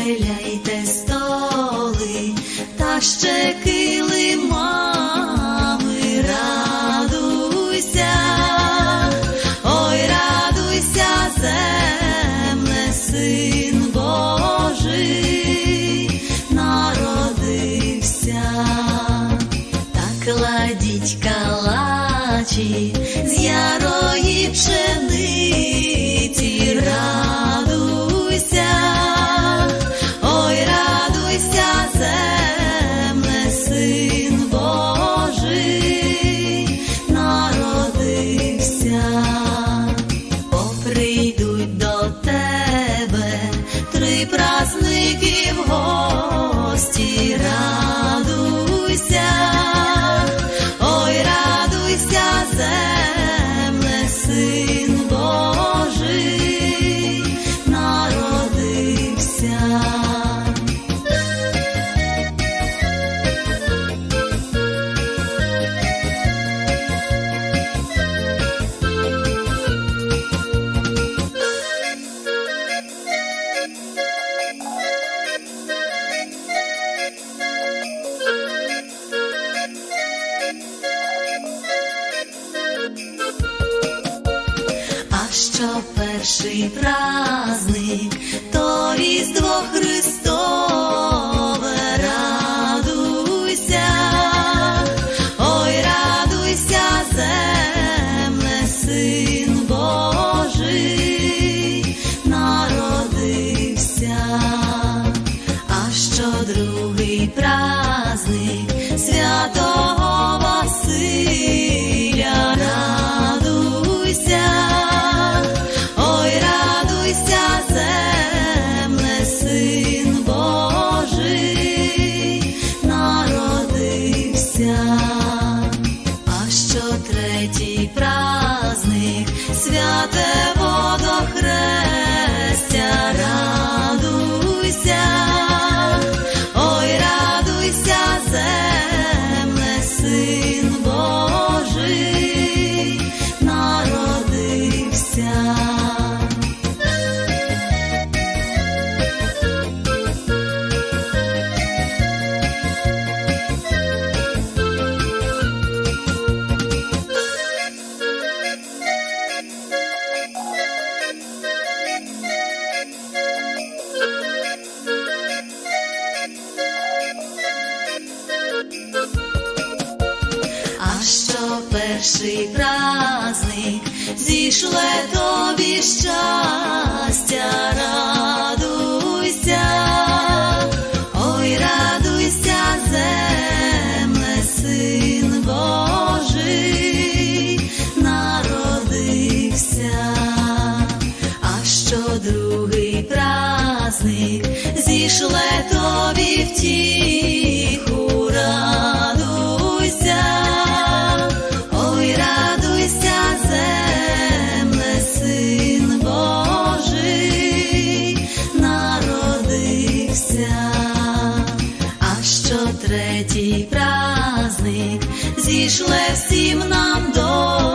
Застеляйте столи та ще килимами, радуйся, ой, радуйся, земле, син Божий народився, та кладіть калачі з ярої пшениці, праздники в гості, радуйся, Що перший праздник, то Різдво Христове, перший праздник. Зійшле тобі щастя, що третій праздник зійшле всім нам до.